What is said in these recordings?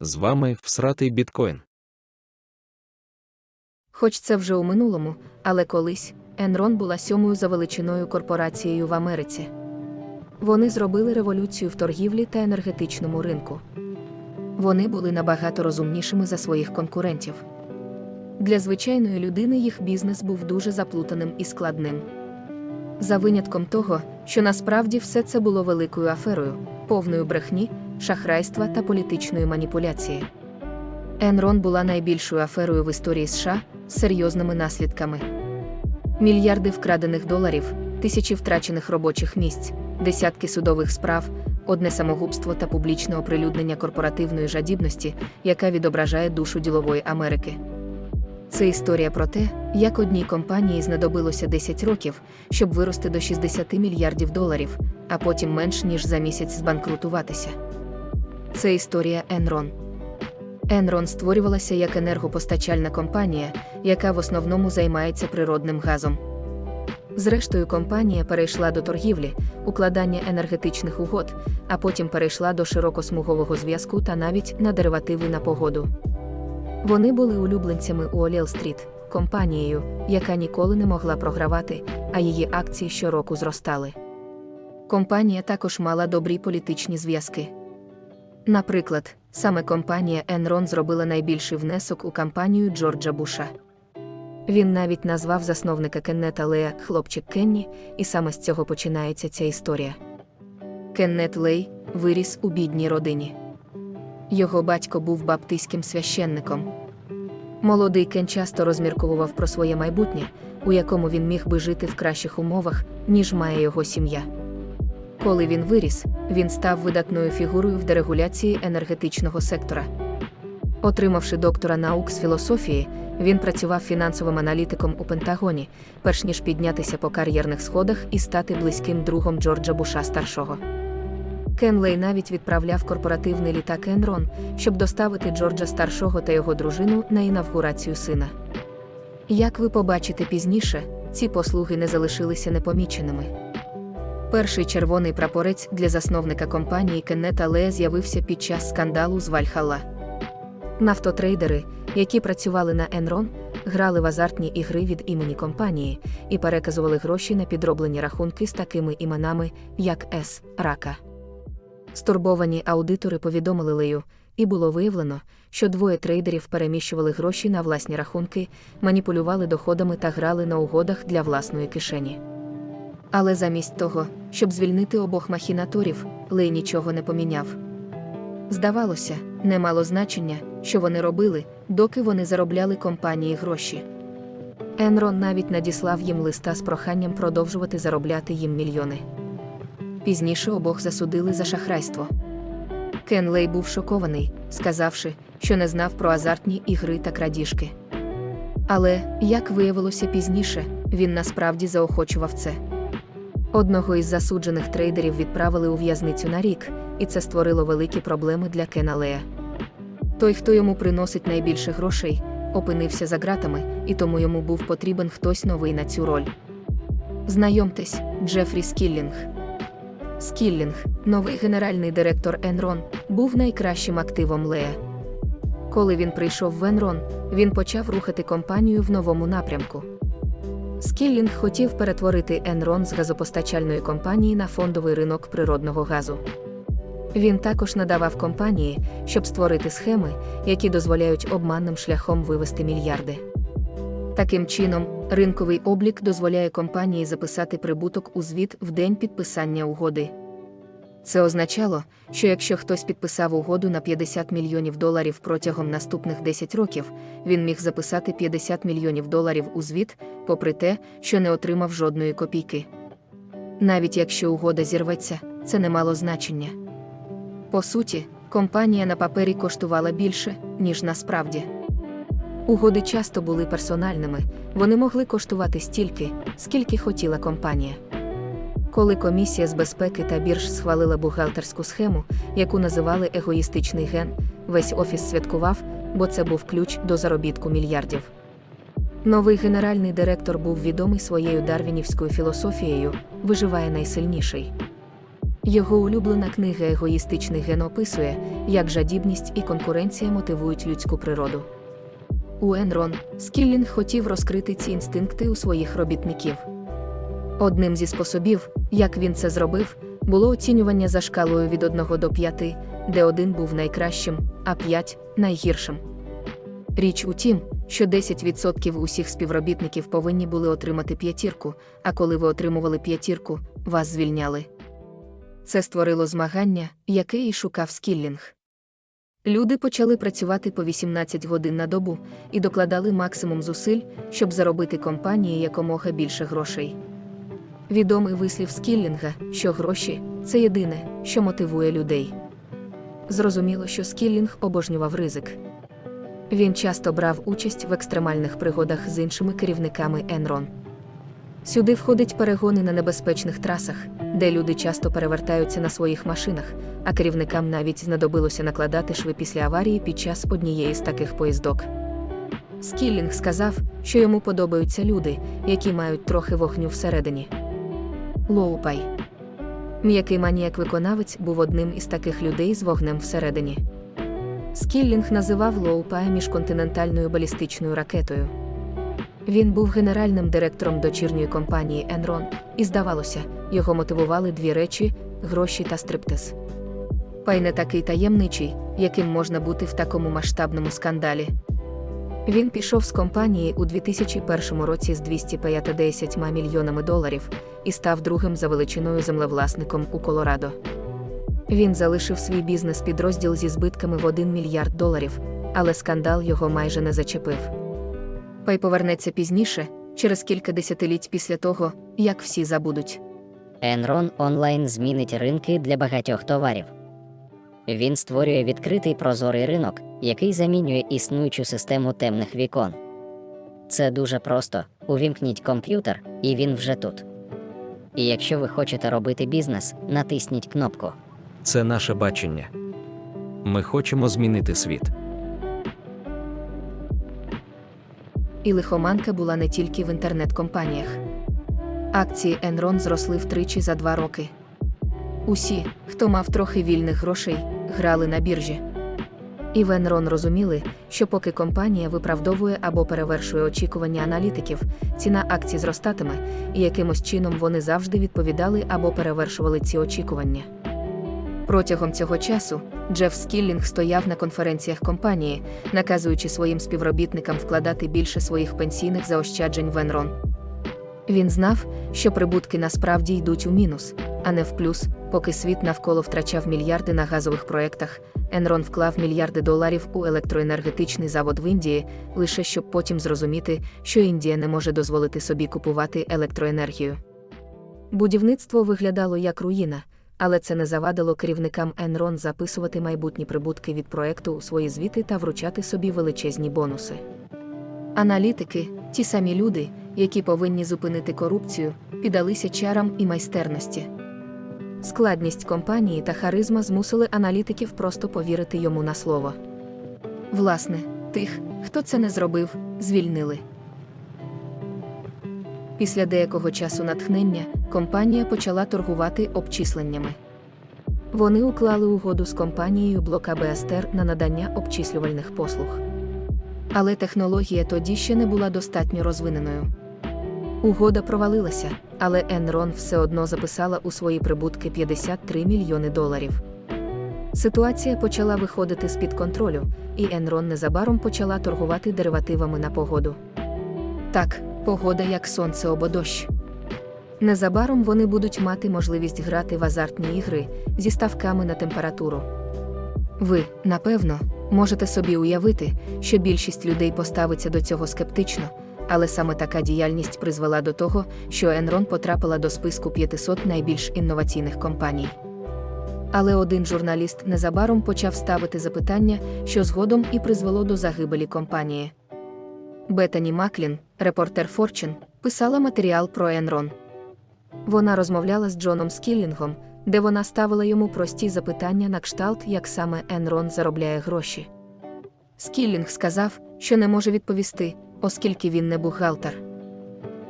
З вами всратий біткоін. Хоч це вже у минулому, але колись Enron була сьомою за величиною корпорацією в Америці. Вони зробили революцію в торгівлі та енергетичному ринку. Вони були набагато розумнішими за своїх конкурентів. Для звичайної людини їх бізнес був дуже заплутаним і складним. За винятком того, що насправді все це було великою аферою, повною брехні, шахрайства та політичної маніпуляції. Енрон була найбільшою аферою в історії США з серйозними наслідками. Мільярди вкрадених доларів, тисячі втрачених робочих місць, десятки судових справ, одне самогубство та публічне оприлюднення корпоративної жадібності, яка відображає душу ділової Америки. Це історія про те, як одній компанії знадобилося 10 років, щоб вирости до 60 мільярдів доларів, а потім менш ніж за місяць збанкрутуватися. Це історія Enron. Enron створювалася як енергопостачальна компанія, яка в основному займається природним газом. Зрештою, компанія перейшла до торгівлі, укладання енергетичних угод, а потім перейшла до широкосмугового зв'язку та навіть на деривативи на погоду. Вони були улюбленцями у Оліл-стріт, компанією, яка ніколи не могла програвати, а її акції щороку зростали. Компанія також мала добрі політичні зв'язки. Наприклад, саме компанія Enron зробила найбільший внесок у кампанію Джорджа Буша. Він навіть назвав засновника Кеннета Лея хлопчик Кенні, і саме з цього починається ця історія. Кеннет Лей виріс у бідній родині. Його батько був баптистським священником. Молодий Кен часто розмірковував про своє майбутнє, у якому він міг би жити в кращих умовах, ніж має його сім'я. Коли він виріс, він став видатною фігурою в дерегуляції енергетичного сектора. Отримавши доктора наук з філософії, він працював фінансовим аналітиком у Пентагоні, перш ніж піднятися по кар'єрних сходах і стати близьким другом Джорджа Буша старшого. Кенлей навіть відправляв корпоративний літак Енрон, щоб доставити Джорджа старшого та його дружину на інавгурацію сина. Як ви побачите пізніше, ці послуги не залишилися непоміченими. Перший червоний прапорець для засновника компанії Кеннета Лея з'явився під час скандалу з Вальхалла. Нафтотрейдери, які працювали на Enron, грали в азартні ігри від імені компанії і переказували гроші на підроблені рахунки з такими іменами, як С. Рака. Стурбовані аудитори повідомили Лею, і було виявлено, що двоє трейдерів переміщували гроші на власні рахунки, маніпулювали доходами та грали на угодах для власної кишені. Але замість того, щоб звільнити обох махінаторів, Лей нічого не поміняв. Здавалося, не мало значення, що вони робили, доки вони заробляли компанії гроші. Енрон навіть надіслав їм листа з проханням продовжувати заробляти їм мільйони. Пізніше обох засудили за шахрайство. Кен Лей був шокований, сказавши, що не знав про азартні ігри та крадіжки. Але, як виявилося пізніше, він насправді заохочував це. Одного із засуджених трейдерів відправили у в'язницю на рік, і це створило великі проблеми для Кена Лея. Той, хто йому приносить найбільше грошей, опинився за ґратами, і тому йому був потрібен хтось новий на цю роль. Знайомтесь, Джефрі Скіллінг. Скіллінг, новий генеральний директор Enron, був найкращим активом Лея. Коли він прийшов в Enron, він почав рухати компанію в новому напрямку. Скіллінг хотів перетворити Енрон з газопостачальної компанії на фондовий ринок природного газу. Він також надавав компанії, щоб створити схеми, які дозволяють обманним шляхом вивести мільярди. Таким чином, ринковий облік дозволяє компанії записати прибуток у звіт в день підписання угоди. Це означало, що якщо хтось підписав угоду на 50 мільйонів доларів протягом наступних 10 років, він міг записати 50 мільйонів доларів у звіт, попри те, що не отримав жодної копійки. Навіть якщо угода зірветься, це не мало значення. По суті, компанія на папері коштувала більше, ніж насправді. Угоди часто були персональними, вони могли коштувати стільки, скільки хотіла компанія. Коли комісія з безпеки та бірж схвалила бухгалтерську схему, яку називали егоїстичний ген, весь офіс святкував, бо це був ключ до заробітку мільярдів. Новий генеральний директор був відомий своєю дарвінівською філософією виживає найсильніший. Його улюблена книга Егоїстичний ген описує, як жадібність і конкуренція мотивують людську природу. У Енрон Скіллінг хотів розкрити ці інстинкти у своїх робітників. Одним зі способів, як він це зробив, було оцінювання за шкалою від 1 до 5, де 1 був найкращим, а 5 найгіршим. Річ у тім, що 10% усіх співробітників повинні були отримати п'ятірку, а коли ви отримували п'ятірку, вас звільняли. Це створило змагання, яке і шукав скіллінг. Люди почали працювати по 18 годин на добу і докладали максимум зусиль, щоб заробити компанії якомога більше грошей. Відомий вислів Скіллінга, що гроші це єдине, що мотивує людей. Зрозуміло, що Скіллінг обожнював ризик. Він часто брав участь в екстремальних пригодах з іншими керівниками Енрон. Сюди входить перегони на небезпечних трасах, де люди часто перевертаються на своїх машинах, а керівникам навіть знадобилося накладати шви після аварії під час однієї з таких поїздок. Скіллінг сказав, що йому подобаються люди, які мають трохи вогню всередині. Лоупай. М'який маніяк-виконавець був одним із таких людей з вогнем всередині. Скіллінг називав Лоупая міжконтинентальною балістичною ракетою. Він був генеральним директором дочірньої компанії Enron, і здавалося, його мотивували дві речі гроші та стриптиз. Пай не такий таємничий, яким можна бути в такому масштабному скандалі. Він пішов з компанії у 2001 році з 250 мільйонами доларів і став другим за величиною землевласником у Колорадо. Він залишив свій бізнес-підрозділ зі збитками в 1 мільярд доларів, але скандал його майже не зачепив. Пай повернеться пізніше, через кілька десятиліть після того, як всі забудуть. Enron онлайн змінить ринки для багатьох товарів. Він створює відкритий прозорий ринок, який замінює існуючу систему темних вікон. Це дуже просто: увімкніть комп'ютер, і він вже тут. І якщо ви хочете робити бізнес, натисніть кнопку. Це наше бачення. Ми хочемо змінити світ. І лихоманка була не тільки в інтернет-компаніях. Акції Enron зросли втричі за два роки. Усі, хто мав трохи вільних грошей, грали на біржі. І в Enron розуміли, що поки компанія виправдовує або перевершує очікування аналітиків, ціна акцій зростатиме, і якимось чином вони завжди відповідали або перевершували ці очікування. Протягом цього часу Джеф Скіллінг стояв на конференціях компанії, наказуючи своїм співробітникам вкладати більше своїх пенсійних заощаджень в Enron. Він знав, що прибутки насправді йдуть у мінус, а не в плюс, поки світ навколо втрачав мільярди на газових проєктах. Енрон вклав мільярди доларів у електроенергетичний завод в Індії, лише щоб потім зрозуміти, що Індія не може дозволити собі купувати електроенергію. Будівництво виглядало як руїна, але це не завадило керівникам Енрон записувати майбутні прибутки від проекту у свої звіти та вручати собі величезні бонуси. Аналітики, ті самі люди, які повинні зупинити корупцію, піддалися чарам і майстерності. Складність компанії та харизма змусили аналітиків просто повірити йому на слово. Власне, тих, хто це не зробив, звільнили. Після деякого часу натхнення компанія почала торгувати обчисленнями. Вони уклали угоду з компанією Блока БСТР на надання обчислювальних послуг. Але технологія тоді ще не була достатньо розвиненою. Угода провалилася, але Enron все одно записала у свої прибутки 53 мільйони доларів. Ситуація почала виходити з-під контролю, і Enron незабаром почала торгувати деривативами на погоду. Так, погода як сонце або дощ. Незабаром вони будуть мати можливість грати в азартні ігри зі ставками на температуру. Ви, напевно, можете собі уявити, що більшість людей поставиться до цього скептично, але саме така діяльність призвела до того, що Enron потрапила до списку 500 найбільш інноваційних компаній. Але один журналіст незабаром почав ставити запитання, що згодом і призвело до загибелі компанії. Бетані Маклін, репортер Fortune, писала матеріал про Enron. Вона розмовляла з Джоном Скіллінгом, де вона ставила йому прості запитання на кшталт, як саме Enron заробляє гроші. Скіллінг сказав, що не може відповісти, оскільки він не бухгалтер.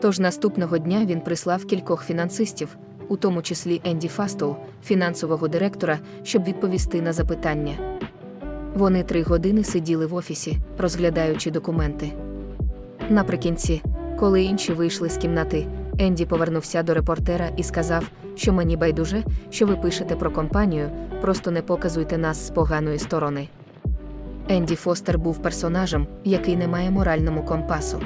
Тож наступного дня він прислав кількох фінансистів, у тому числі Енді Фастоу, фінансового директора, щоб відповісти на запитання. Вони три години сиділи в офісі, розглядаючи документи. Наприкінці, коли інші вийшли з кімнати, Енді повернувся до репортера і сказав, що мені байдуже, що ви пишете про компанію, просто не показуйте нас з поганої сторони. Енді Фостер був персонажем, який не має моральному компасу.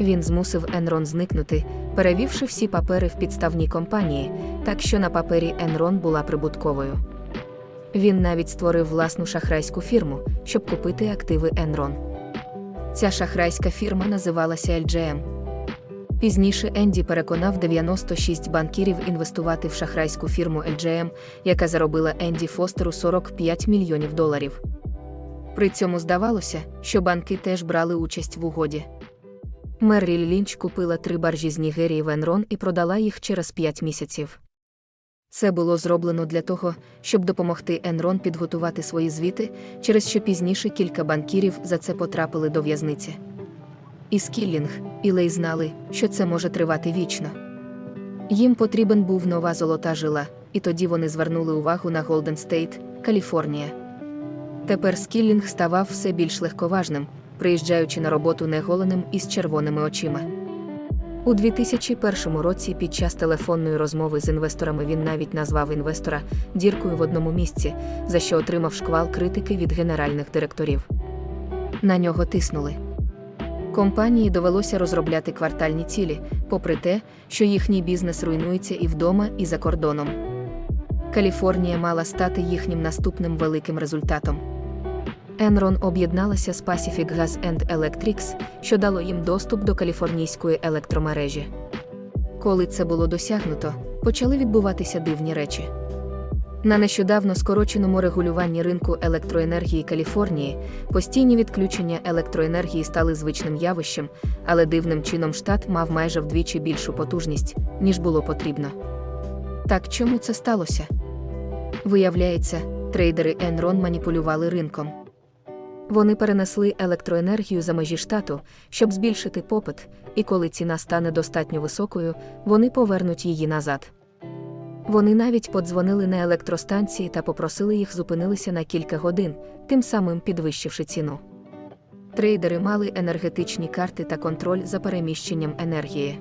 Він змусив Енрон зникнути, перевівши всі папери в підставній компанії, так що на папері Енрон була прибутковою. Він навіть створив власну шахрайську фірму, щоб купити активи Енрон. Ця шахрайська фірма називалася LGM. Пізніше Енді переконав 96 банкірів інвестувати в шахрайську фірму LGM, яка заробила Енді Фостеру 45 мільйонів доларів. При цьому здавалося, що банки теж брали участь в угоді. Мерріль Лінч купила три баржі з Нігерії в Енрон і продала їх через 5 місяців. Це було зроблено для того, щоб допомогти Енрон підготувати свої звіти, через що пізніше кілька банкірів за це потрапили до в'язниці. І Скіллінг, і Лей знали, що це може тривати вічно. Їм потрібен був нова золота жила, і тоді вони звернули увагу на Голден Стейт, Каліфорнія. Тепер Скіллінг ставав все більш легковажним, приїжджаючи на роботу неголеним і з червоними очима. У 2001 році під час телефонної розмови з інвесторами він навіть назвав інвестора діркою в одному місці, за що отримав шквал критики від генеральних директорів. На нього тиснули. Компанії довелося розробляти квартальні цілі, попри те, що їхній бізнес руйнується і вдома, і за кордоном. Каліфорнія мала стати їхнім наступним великим результатом. Енрон об'єдналася з Pacific Gas and Electrics, що дало їм доступ до каліфорнійської електромережі. Коли це було досягнуто, почали відбуватися дивні речі. На нещодавно скороченому регулюванні ринку електроенергії Каліфорнії постійні відключення електроенергії стали звичним явищем, але дивним чином штат мав майже вдвічі більшу потужність, ніж було потрібно. Так чому це сталося? Виявляється, трейдери Enron маніпулювали ринком. Вони перенесли електроенергію за межі штату, щоб збільшити попит, і коли ціна стане достатньо високою, вони повернуть її назад. Вони навіть подзвонили на електростанції та попросили їх зупинилися на кілька годин, тим самим підвищивши ціну. Трейдери мали енергетичні карти та контроль за переміщенням енергії.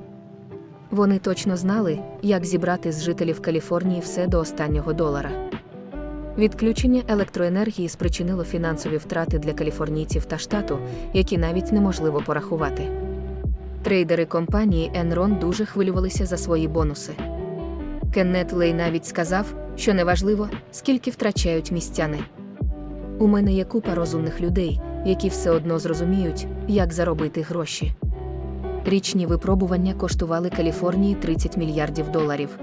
Вони точно знали, як зібрати з жителів Каліфорнії все до останнього долара. Відключення електроенергії спричинило фінансові втрати для каліфорнійців та штату, які навіть неможливо порахувати. Трейдери компанії Enron дуже хвилювалися за свої бонуси. Кеннет Лей навіть сказав, що неважливо, скільки втрачають містяни. У мене є купа розумних людей, які все одно зрозуміють, як заробити гроші. Річні випробування коштували Каліфорнії 30 мільярдів доларів.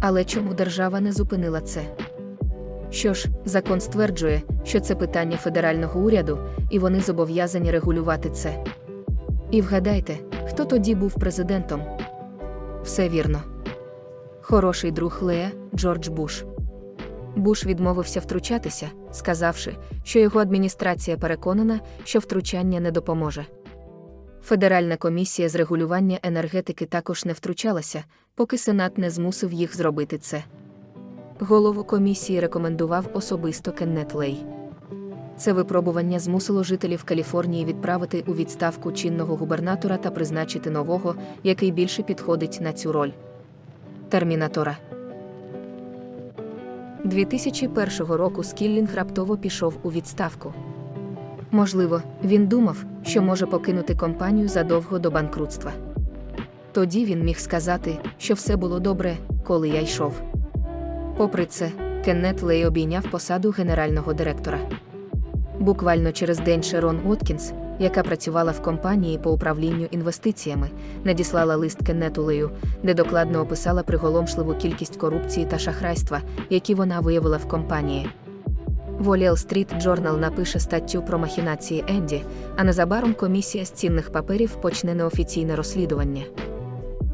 Але чому держава не зупинила це? Що ж, закон стверджує, що це питання федерального уряду, і вони зобов'язані регулювати це. І вгадайте, хто тоді був президентом? Все вірно. Хороший друг Лея Джордж Буш. Буш відмовився втручатися, сказавши, що його адміністрація переконана, що втручання не допоможе. Федеральна комісія з регулювання енергетики також не втручалася, поки Сенат не змусив їх зробити це. Голову комісії рекомендував особисто Кеннет Лей. Це випробування змусило жителів Каліфорнії відправити у відставку чинного губернатора та призначити нового, який більше підходить на цю роль. Термінатора 2001 року Скіллінг раптово пішов у відставку. Можливо, він думав, що може покинути компанію задовго до банкрутства. Тоді він міг сказати, що все було добре, коли я йшов. Попри це, Кеннет Лей обійняв посаду генерального директора. Буквально через день Шерон Уоткінс, яка працювала в компанії по управлінню інвестиціями, надіслала лист Кеннету Лею, де докладно описала приголомшливу кількість корупції та шахрайства, які вона виявила в компанії. Wall Street Journal напише статтю про махінації Енді, а незабаром комісія з цінних паперів почне неофіційне розслідування.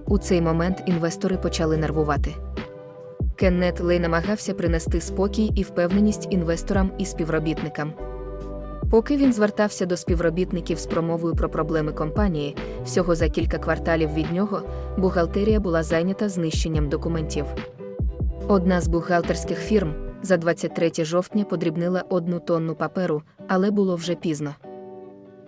У цей момент інвестори почали нервувати. Кеннет Лей намагався принести спокій і впевненість інвесторам і співробітникам. Поки він звертався до співробітників з промовою про проблеми компанії, всього за кілька кварталів від нього бухгалтерія була зайнята знищенням документів. Одна з бухгалтерських фірм за 23 жовтня подрібнила одну тонну паперу, але було вже пізно.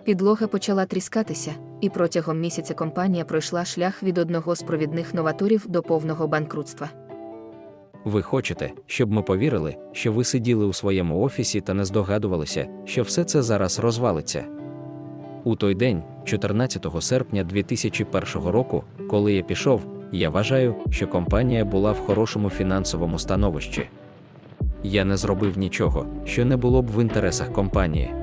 Підлога почала тріскатися, і протягом місяця компанія пройшла шлях від одного з провідних новаторів до повного банкрутства. Ви хочете, щоб ми повірили, що ви сиділи у своєму офісі та не здогадувалися, що все це зараз розвалиться. У той день, 14 серпня 2001 року, коли я пішов, я вважаю, що компанія була в хорошому фінансовому становищі. Я не зробив нічого, що не було б в інтересах компанії.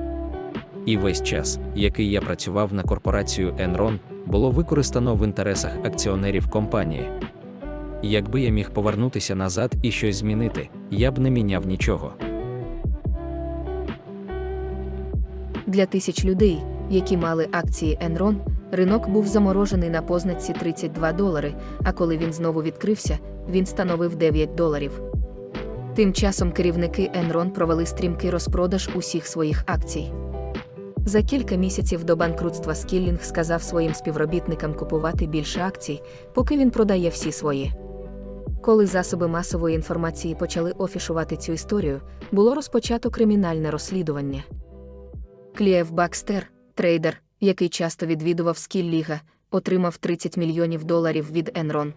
І весь час, який я працював на корпорацію Enron, було використано в інтересах акціонерів компанії. Якби я міг повернутися назад і щось змінити, я б не міняв нічого. Для тисяч людей, які мали акції Enron, ринок був заморожений на позначці 32 долари, а коли він знову відкрився, він становив 9 доларів. Тим часом керівники Enron провели стрімкий розпродаж усіх своїх акцій. За кілька місяців до банкрутства Скіллінг сказав своїм співробітникам купувати більше акцій, поки він продає всі свої. Коли засоби масової інформації почали офішувати цю історію, було розпочато кримінальне розслідування. Клієв Бакстер, трейдер, який часто відвідував Скілліга, отримав 30 мільйонів доларів від Енрон.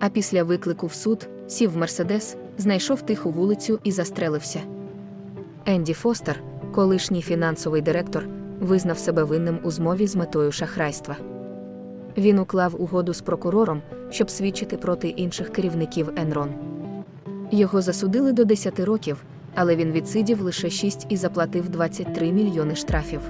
А після виклику в суд сів в Мерседес, знайшов тиху вулицю і застрелився. Енді Фостер, колишній фінансовий директор, визнав себе винним у змові з метою шахрайства. Він уклав угоду з прокурором, щоб свідчити проти інших керівників Енрон. Його засудили до 10 років, але він відсидів лише 6 і заплатив 23 мільйони штрафів.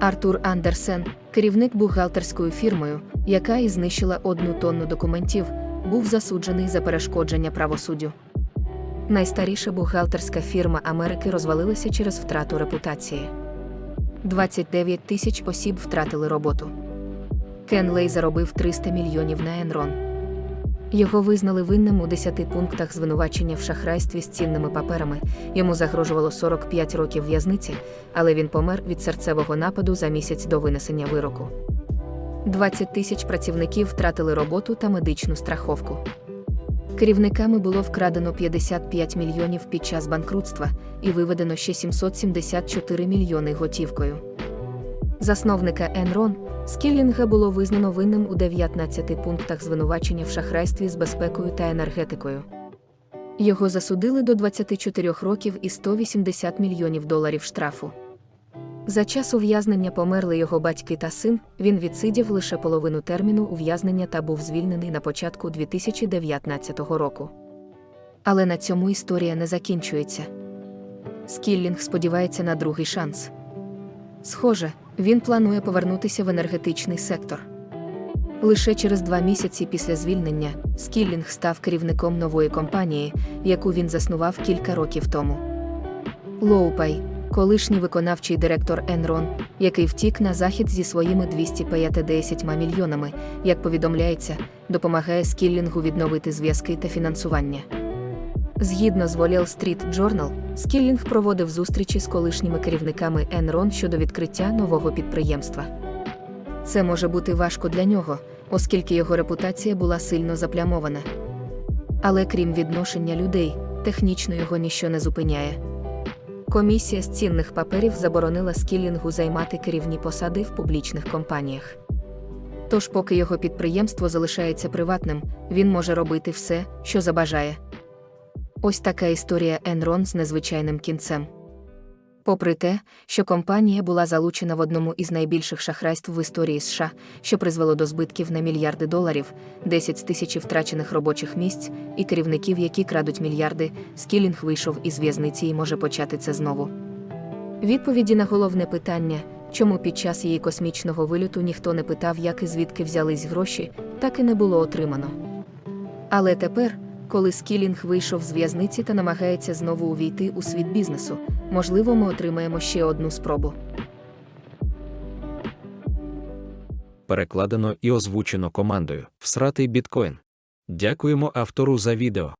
Артур Андерсен, керівник бухгалтерською фірмою, яка і знищила одну тонну документів, був засуджений за перешкодження правосуддю. Найстаріша бухгалтерська фірма Америки розвалилася через втрату репутації. 29 тисяч осіб втратили роботу. Кен Лей заробив 300 мільйонів на Енрон. Його визнали винним у 10 пунктах звинувачення в шахрайстві з цінними паперами. Йому загрожувало 45 років в'язниці, але він помер від серцевого нападу за місяць до винесення вироку. 20 тисяч працівників втратили роботу та медичну страховку. Керівниками було вкрадено 55 мільйонів під час банкрутства і виведено ще 774 мільйони готівкою. Засновника Енрон Скіллінга було визнано винним у 19 пунктах звинувачення в шахрайстві з безпекою та енергетикою. Його засудили до 24 років і 180 мільйонів доларів штрафу. За час ув'язнення померли його батьки та син, він відсидів лише половину терміну ув'язнення та був звільнений на початку 2019 року. Але на цьому історія не закінчується. Скіллінг сподівається на другий шанс. Схоже, він планує повернутися в енергетичний сектор. Лише через два місяці після звільнення Скіллінг став керівником нової компанії, яку він заснував кілька років тому. Лоупай, колишній виконавчий директор Енрон, який втік на захід зі своїми 250 мільйонами, як повідомляється, допомагає Скіллінгу відновити зв'язки та фінансування. Згідно з Wall Street Journal, Скіллінг проводив зустрічі з колишніми керівниками Enron щодо відкриття нового підприємства. Це може бути важко для нього, оскільки його репутація була сильно заплямована. Але крім відношення людей, технічно його ніщо не зупиняє. Комісія з цінних паперів заборонила скілінгу займати керівні посади в публічних компаніях. Тож, поки його підприємство залишається приватним, він може робити все, що забажає. Ось така історія Енрон з незвичайним кінцем. Попри те, що компанія була залучена в одному із найбільших шахрайств в історії США, що призвело до збитків на мільярди доларів, 10 тисяч втрачених робочих місць і керівників, які крадуть мільярди, Скілінг вийшов із в'язниці і може почати це знову. Відповіді на головне питання, чому під час її космічного вильоту ніхто не питав, як і звідки взялись гроші, так і не було отримано. Але тепер, коли Скілінг вийшов з в'язниці та намагається знову увійти у світ бізнесу, можливо, ми отримаємо ще одну спробу. Перекладено і озвучено командою Всратий біткоін. Дякуємо автору за відео.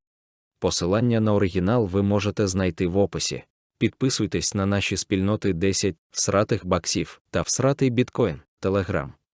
Посилання на оригінал ви можете знайти в описі. Підписуйтесь на наші спільноти 10 сратих баксів та всратий біткоін, телеграм.